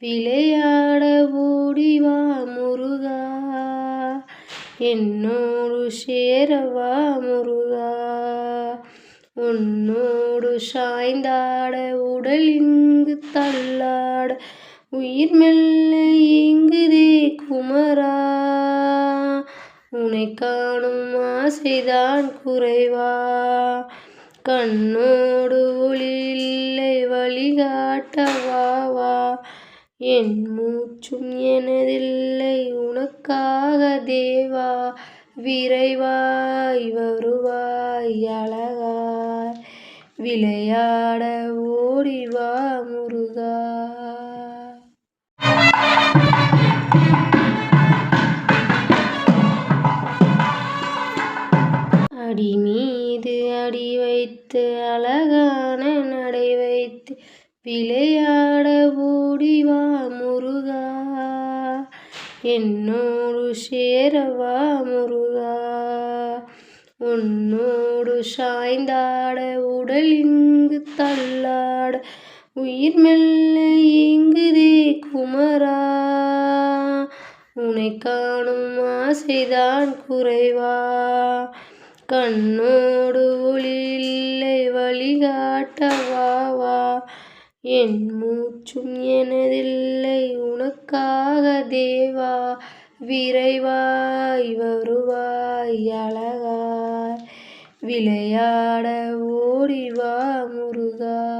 விளையாட ஓடிவா முருகா. என்னோடு சேரவா முருகா. உன்னோடு சாய்ந்தாட உடல் இங்கு தள்ளாட. உயிர் மெல்ல இங்குதே குமரா. உனை காணும் ஆசைதான் குறைவா. கண்ணோடு ஒளி இல்லை வழிகாட்டவா என் மூச்சும் எனதில்லை உனக்காக தேவா விரைவாய் வருவாய் அழகாய் விளையாட ஓடிவா முருகா. அடி மீது அடி வைத்து அழகான நடை வைத்து விளையாட ஓடிவா முருகா. என்னோடு சேரவா முருகா. உன்னோடு சாய்ந்தாட உடல் இங்கு தள்ளாட உயிர் மெல்ல இங்குதே குமரா. உனை காணும் ஆசைதான் குறைவா. கண்ணோடு ஒளி இல்லை வழிகாட்டவா. என் மூச்சும் எனதில்லை உனக்காக தேவா விரைவாய் வருவாய் அழகாய். விளையாட ஓடிவா முருகா.